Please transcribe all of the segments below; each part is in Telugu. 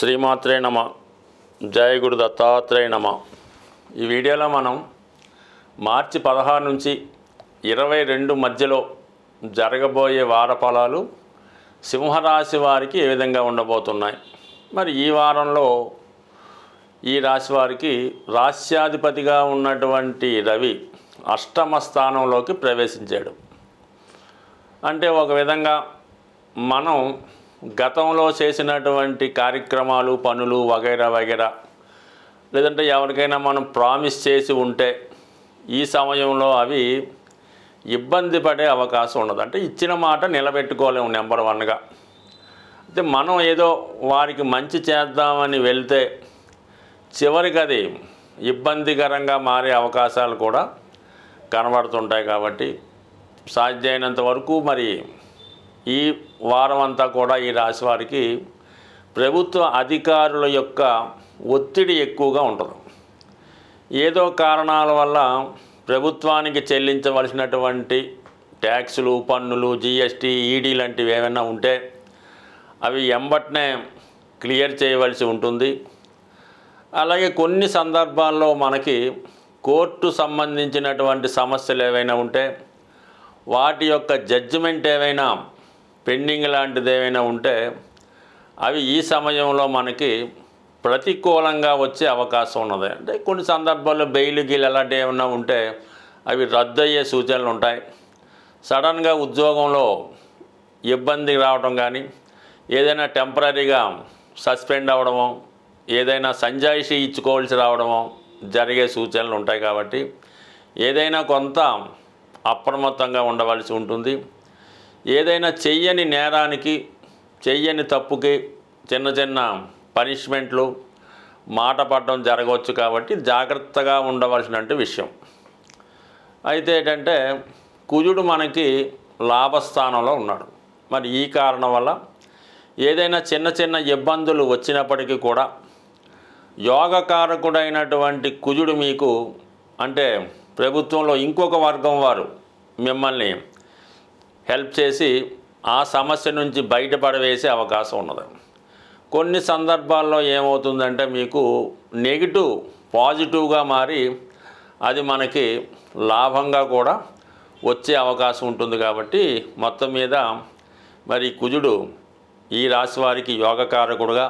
శ్రీమాత్రే నమ జయ గురు దత్తాత్రేయ నమ. ఈ వీడియోలో మనం మార్చి పదహారు నుంచి ఇరవై రెండు మధ్యలో జరగబోయే వార ఫలాలు సింహరాశి వారికి ఏ విధంగా ఉండబోతున్నాయి? మరి ఈ వారంలో ఈ రాశి వారికి రాస్యాధిపతిగా ఉన్నటువంటి రవి అష్టమ స్థానంలోకి ప్రవేశించాడు. అంటే ఒక విధంగా మనం గతంలో చేసినటువంటి కార్యక్రమాలు పనులు వగైరా వగైరా. లేదంటే ఎవరికైనా మనం ప్రామిస్ చేసి ఉంటే ఈ సమయంలో అవి ఇబ్బంది పడే అవకాశం ఉండదు. అంటే ఇచ్చిన మాట నిలబెట్టుకోలేము నెంబర్ వన్గా. అయితే మనం ఏదో వారికి మంచి చేద్దామని వెళ్తే చివరికి అది ఇబ్బందికరంగా మారే అవకాశాలు కూడా కనబడుతుంటాయి కాబట్టి సాధ్యమైనంత వరకు మరి ఈ వారం అంతా కూడా ఈ రాశి వారికి ప్రభుత్వ అధికారుల యొక్క ఒత్తిడి ఎక్కువగా ఉంటుంది. ఏదో కారణాల వల్ల ప్రభుత్వానికి చెల్లించవలసినటువంటి ట్యాక్సులు పన్నులు జిఎస్టీ ఈడీ లాంటివి ఏమైనా ఉంటే అవి ఎంబట్నే క్లియర్ చేయవలసి ఉంటుంది. అలాగే కొన్ని సందర్భాల్లో మనకి కోర్టు సంబంధించినటువంటి సమస్యలు ఏవైనా ఉంటే వాటి యొక్క జడ్జిమెంట్ ఏవైనా పెండింగ్ లాంటిది ఏమైనా ఉంటే అవి ఈ సమయంలో మనకి ప్రతికూలంగా వచ్చే అవకాశం ఉన్నది. అంటే కొన్ని సందర్భాల్లో బెయిలు గీలు అలాంటివి ఏమైనా ఉంటే అవి రద్దు అయ్యే సూచనలు ఉంటాయి. సడన్గా ఉద్యోగంలో ఇబ్బంది రావడం కానీ ఏదైనా టెంపరీగా సస్పెండ్ అవ్వడము ఏదైనా సంజాయిషి ఇచ్చుకోవాల్సి రావడము జరిగే సూచనలు ఉంటాయి కాబట్టి ఏదైనా కొంత అప్రమత్తంగా ఉండవలసి ఉంటుంది. ఏదైనా చెయ్యని నేరానికి చెయ్యని తప్పుకి చిన్న చిన్న పనిష్మెంట్లు మాట పడడం జరగవచ్చు కాబట్టి జాగ్రత్తగా ఉండవలసిన విషయం. అయితే ఏంటంటే కుజుడు మనకి లాభస్థానంలో ఉన్నాడు. మరి ఈ కారణం వల్ల ఏదైనా చిన్న చిన్న ఇబ్బందులు వచ్చినప్పటికీ కూడా యోగకారకుడైనటువంటి కుజుడు మీకు అంటే ప్రభుత్వంలో ఇంకొక వర్గం వారు మిమ్మల్ని హెల్ప్ చేసి ఆ సమస్య నుంచి బయటపడవేసే అవకాశం ఉన్నది. కొన్ని సందర్భాల్లో ఏమవుతుందంటే మీకు నెగిటివ్ పాజిటివ్గా మారి అది మనకి లాభంగా కూడా వచ్చే అవకాశం ఉంటుంది కాబట్టి మొత్తం మీద మరి కుజుడు ఈ రాశి వారికి యోగకారకుడుగా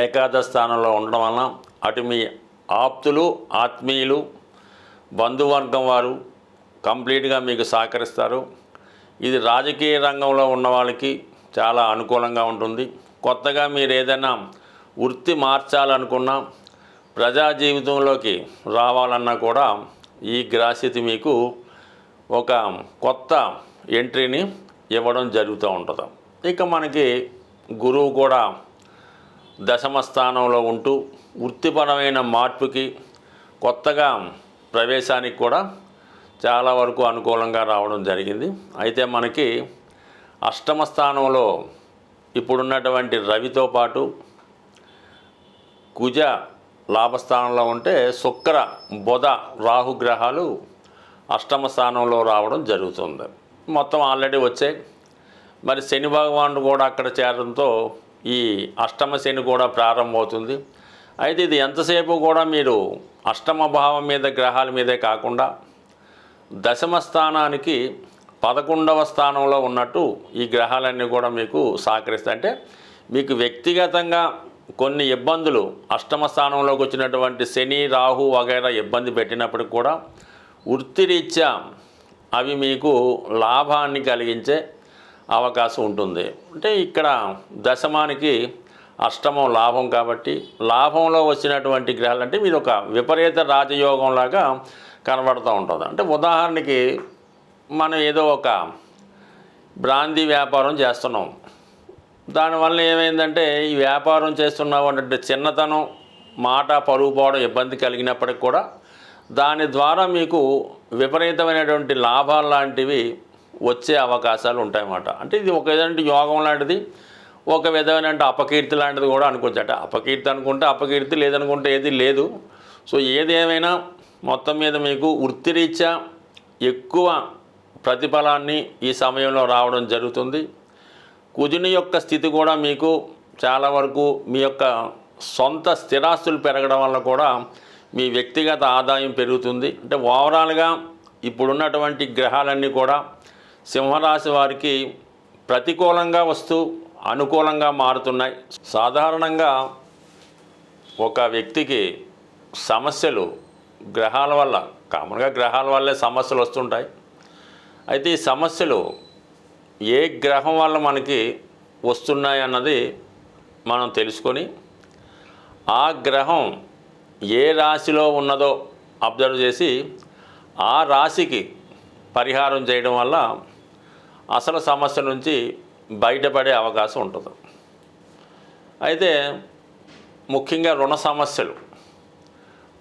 ఏకాదశ స్థానంలో ఉండడం వలన అటు మీ ఆప్తులు ఆత్మీయులు బంధువర్గం వారు కంప్లీట్గా మీకు సహకరిస్తారు. ఇది రాజకీయ రంగంలో ఉన్న వాళ్ళకి చాలా అనుకూలంగా ఉంటుంది. కొత్తగా మీరు ఏదైనా వృత్తి మార్చాలనుకున్నా ప్రజా జీవితంలోకి రావాలన్నా కూడా ఈ గ్రాస్యతి మీకు ఒక కొత్త ఎంట్రీని ఇవ్వడం జరుగుతూ ఉంటుంది. ఇక మనకి గురువు కూడా దశమ స్థానంలో ఉంటూ వృత్తిపరమైన మార్పుకి కొత్తగా ప్రవేశానికి కూడా చాలా వరకు అనుకూలంగా రావడం జరిగింది. అయితే మనకి అష్టమ స్థానంలో ఇప్పుడున్నటువంటి రవితో పాటు కుజ లాభస్థానంలో ఉంటే శుక్ర బుధ రాహు గ్రహాలు అష్టమ స్థానంలో రావడం జరుగుతుంది. మొత్తం ఆల్రెడీ వచ్చాయి. మరి శని భగవానుడు కూడా అక్కడ చేరడంతో ఈ అష్టమ శని కూడా ప్రారంభమవుతుంది. అయితే ఇది ఎంతసేపు కూడా మీరు అష్టమ భావం మీద గ్రహాల మీదే కాకుండా దశమ స్థానానికి పదకొండవ స్థానంలో ఉన్నట్టు ఈ గ్రహాలన్నీ కూడా మీకు సహకరిస్తాయి. అంటే మీకు వ్యక్తిగతంగా కొన్ని ఇబ్బందులు అష్టమ స్థానంలోకి వచ్చినటువంటి శని రాహు వగైరా ఇబ్బంది పెట్టినప్పటికి కూడా వృత్తిరీత్యా అవి మీకు లాభాన్ని కలిగించే అవకాశం ఉంటుంది. అంటే ఇక్కడ దశమానికి అష్టమం లాభం కాబట్టి లాభంలో వచ్చినటువంటి గ్రహాలు అంటే మీరు ఒక విపరీత రాజయోగంలాగా కనబడుతూ ఉంటుంది. అంటే ఉదాహరణకి మనం ఏదో ఒక బ్రాంది వ్యాపారం చేస్తున్నాం. దానివల్ల ఏమైందంటే ఈ వ్యాపారం చేస్తున్నావు అంటే చిన్నతనం మాట పరుగు పోవడం ఇబ్బంది కలిగినప్పటికి కూడా దాని ద్వారా మీకు విపరీతమైనటువంటి లాభాలు లాంటివి వచ్చే అవకాశాలు ఉంటాయన్నమాట. అంటే ఇది ఒక విధమైన యోగం లాంటిది ఒక విధమైన అంటే అపకీర్తి లాంటిది కూడా అనుకోవచ్చు. అంటే అపకీర్తి అనుకుంటే అపకీర్తి లేదనుకుంటే ఏది లేదు. సో ఏదేమైనా మొత్తం మీద మీకు వృత్తిరీత్యా ఎక్కువ ప్రతిఫలాన్ని ఈ సమయంలో రావడం జరుగుతుంది. కుజుని యొక్క స్థితి కూడా మీకు చాలా వరకు మీ యొక్క సొంత స్థిరాస్తులు పెరగడం వల్ల కూడా మీ వ్యక్తిగత ఆదాయం పెరుగుతుంది. అంటే ఓవరాల్గా ఇప్పుడున్నటువంటి గ్రహాలన్నీ కూడా సింహరాశి వారికి ప్రతికూలంగా వస్తూ అనుకూలంగా మారుతున్నాయి. సాధారణంగా ఒక వ్యక్తికి సమస్యలు గ్రహాల వల్ల కామన్గా గ్రహాల వల్లే సమస్యలు వస్తుంటాయి. అయితే ఈ సమస్యలు ఏ గ్రహం వల్ల మనకి వస్తున్నాయి అన్నది మనం తెలుసుకొని ఆ గ్రహం ఏ రాశిలో ఉన్నదో అబ్జర్వ్ చేసి ఆ రాశికి పరిహారం చేయడం వల్ల అసలు సమస్య నుంచి బయటపడే అవకాశం ఉంటుంది. అయితే ముఖ్యంగా రుణ సమస్యలు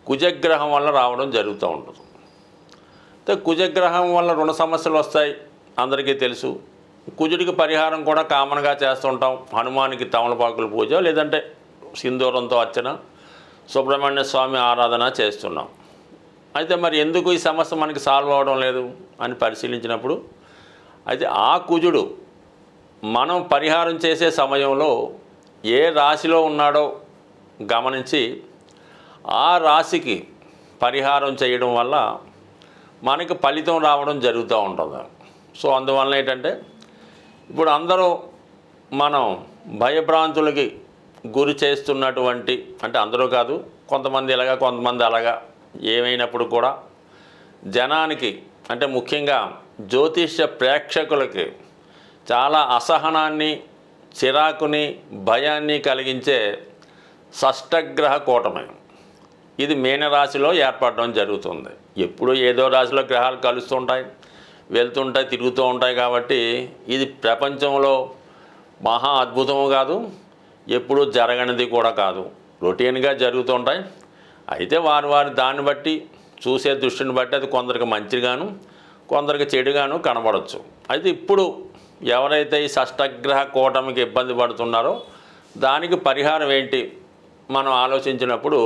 కుజగ్రహం వల్ల రావడం జరుగుతూ ఉంటుంది. అయితే కుజగ్రహం వల్ల రుణ సమస్యలు వస్తాయి అందరికీ తెలుసు. కుజుడికి పరిహారం కూడా కామన్గా చేస్తుంటాం. హనుమానికి తమలపాకుల పూజ లేదంటే సింధూరంతో అర్చన సుబ్రహ్మణ్య స్వామి ఆరాధన చేస్తున్నాం. అయితే మరి ఎందుకు ఈ సమస్య మనకి సాల్వ్ అవ్వడం లేదు అని పరిశీలించినప్పుడు అయితే ఆ కుజుడు మనం పరిహారం చేసే సమయంలో ఏ రాశిలో ఉన్నాడో గమనించి ఆ రాశికి పరిహారం చేయడం వల్ల మనకి ఫలితం రావడం జరుగుతూ ఉంటుంది. సో అందువల్ల ఏంటంటే ఇప్పుడు అందరూ మనం భయభ్రాంతులకి గురి చేస్తున్నటువంటి అంటే అందరూ కాదు కొంతమంది ఇలాగా కొంతమంది అలాగా ఏమైనప్పుడు కూడా జనానికి అంటే ముఖ్యంగా జ్యోతిష్య ప్రేక్షకులకి చాలా అసహనాన్ని చిరాకుని భయాన్ని కలిగించే షష్టగ్రహ కూటమి. ఇది మీనరాశిలో ఏర్పడడం జరుగుతుంది. ఎప్పుడు ఏదో రాశిలో గ్రహాలు కలుస్తుంటాయి వెళ్తుంటాయి తిరుగుతూ ఉంటాయి కాబట్టి ఇది ప్రపంచంలో మహా అద్భుతము కాదు ఎప్పుడూ జరగనిది కూడా కాదు. రొటీన్గా జరుగుతుంటాయి. అయితే వారు వారి దాన్ని బట్టి చూసే దృష్టిని బట్టి అది కొందరికి మంచిగాను కొందరికి చెడుగాను కనబడవచ్చు అయితే ఇప్పుడు ఎవరైతే ఈ షష్టగ్రహ కూటమికి ఇబ్బంది పడుతున్నారో దానికి పరిహారం ఏంటి? మనం ఆలోచించినప్పుడు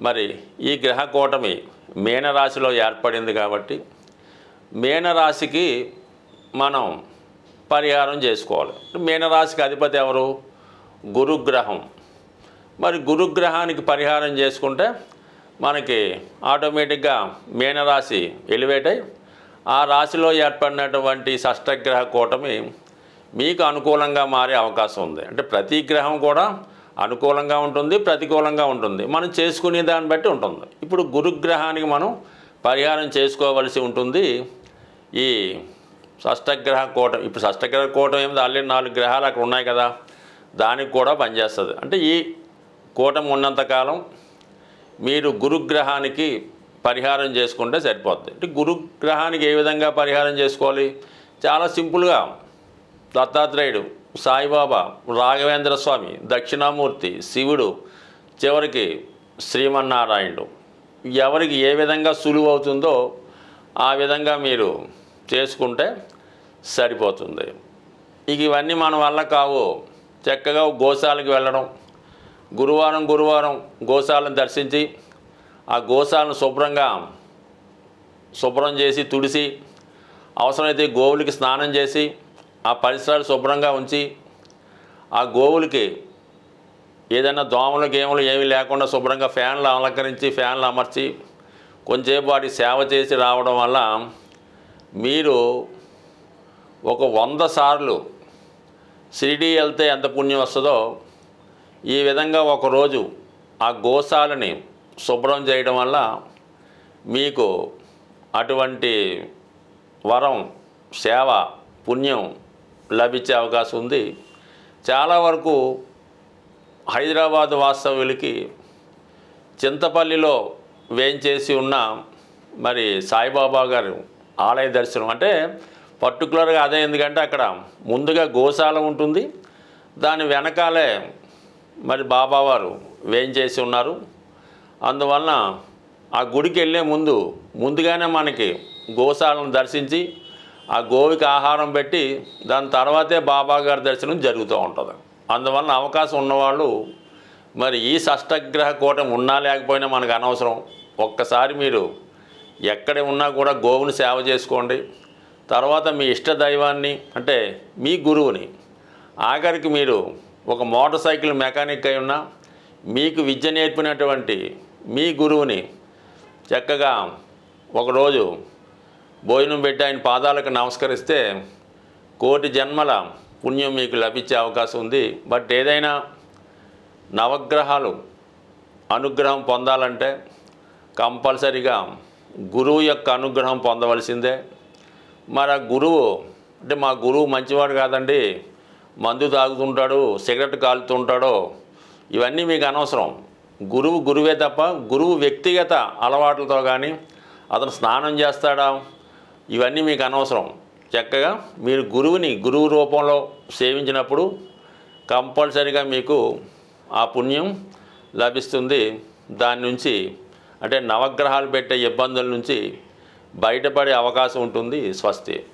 మరి ఈ గ్రహ కూటమి మీనరాశిలో ఏర్పడింది కాబట్టి మీనరాశికి మనం పరిహారం చేసుకోవాలి. మీనరాశికి అధిపతి ఎవరు? గురుగ్రహం. మరి గురుగ్రహానికి పరిహారం చేసుకుంటే మనకి ఆటోమేటిక్గా మీనరాశి ఎలివేట్ అయి ఆ రాశిలో ఏర్పడినటువంటి షష్టగ్రహ కూటమి మీకు అనుకూలంగా మారే అవకాశం ఉంది. అంటే ప్రతి గ్రహం కూడా అనుకూలంగా ఉంటుంది ప్రతికూలంగా ఉంటుంది. మనం చేసుకునే దాన్ని బట్టి ఉంటుంది. ఇప్పుడు గురుగ్రహానికి మనం పరిహారం చేసుకోవలసి ఉంటుంది. ఈ షష్టగ్రహ కూటం ఇప్పుడు షష్టగ్రహ కూటం ఏమిటి ఆల్రెడీ నాలుగు గ్రహాలు అక్కడ ఉన్నాయి కదా దానికి కూడా పనిచేస్తుంది. అంటే ఈ కూటం ఉన్నంతకాలం మీరు గురుగ్రహానికి పరిహారం చేసుకుంటే సరిపోద్ది. అంటే గురుగ్రహానికి ఏ విధంగా పరిహారం చేసుకోవాలి? చాలా సింపుల్గా. దత్తాత్రేయుడు సాయిబాబా రాఘవేంద్ర స్వామి దక్షిణామూర్తి శివుడు చివరికి శ్రీమన్నారాయణుడు. ఎవరికి ఏ విధంగా సులువు అవుతుందో ఆ విధంగా మీరు చేసుకుంటే సరిపోతుంది. ఇక ఇవన్నీ మన వల్ల కావు. చక్కగా గోశాలకు వెళ్ళడం గురువారం గురువారం గోశాలను దర్శించి ఆ గోశాలను శుభ్రంగా శుభ్రం చేసి తుడిసి అవసరమైతే గోవులకి స్నానం చేసి ఆ పరిసరాలు శుభ్రంగా ఉంచి ఆ గోవులకి ఏదైనా దోమలు గేములు ఏమీ లేకుండా శుభ్రంగా ఫ్యాన్లు అలంకరించి ఫ్యాన్లు అమర్చి కొంచెంసేపు వాటి సేవ చేసి రావడం వల్ల మీరు ఒక వంద సార్లు షిరిడి వెళ్తే ఎంత పుణ్యం వస్తుందో ఈ విధంగా ఒకరోజు ఆ గోశాలని శుభ్రం చేయడం వల్ల మీకు అటువంటి వరం సేవ పుణ్యం లభించే అవకాశం ఉంది. చాలా వరకు హైదరాబాద్ వాస్తవ్యులకి చింతపల్లిలో వేయించేసి ఉన్న మరి సాయిబాబా గారు ఆలయ దర్శనం అంటే పర్టికులర్గా అదే ఎందుకంటే అక్కడ ముందుగా గోశాల ఉంటుంది. దాని వెనకాలే మరి బాబావారు వేయించేసి ఉన్నారు. అందువలన ఆ గుడికి వెళ్ళే ముందు ముందుగానే మనకి గోశాలను దర్శించి ఆ గోవికి ఆహారం పెట్టి దాని తర్వాతే బాబా గారి దర్శనం జరుగుతూ ఉంటుంది. అందువలన అవకాశం ఉన్నవాళ్ళు మరి ఈ షష్టగ్రహ కూటమి ఉన్నా లేకపోయినా మనకు అనవసరం. ఒక్కసారి మీరు ఎక్కడ ఉన్నా కూడా గోవుని సేవ చేసుకోండి. తర్వాత మీ ఇష్ట దైవాన్ని అంటే మీ గురువుని. ఆఖరికి మీరు ఒక మోటార్ సైకిల్ మెకానిక్ అయి ఉన్నా మీకు విద్య నేర్పినటువంటి మీ గురువుని చక్కగా ఒకరోజు భోజనం పెట్టి ఆయన పాదాలకు నమస్కరిస్తే కోటి జన్మల పుణ్యం మీకు లభించే అవకాశం ఉంది. బట్ ఏదైనా నవగ్రహాలు అనుగ్రహం పొందాలంటే కంపల్సరిగా గురువు యొక్క అనుగ్రహం పొందవలసిందే. మరి ఆ గురువు అంటే మా గురువు మంచివాడు కాదండి. మందు తాగుతుంటాడు సిగరెట్ కాలుతుంటాడో ఇవన్నీ మీకు అనవసరం. గురువు గురువే తప్ప గురువు వ్యక్తిగత అలవాట్లతో కానీ అతను స్నానం చేస్తాడా? ఇవన్నీ మీకు అనవసరం. చక్కగా మీరు గురువుని గురువు రూపంలో సేవించినప్పుడు కంపల్సరిగా మీకు ఆ పుణ్యం లభిస్తుంది. దాని నుంచి అంటే నవగ్రహాలు పెట్టే ఇబ్బందుల నుంచి బయటపడే అవకాశం ఉంటుంది స్వస్తి.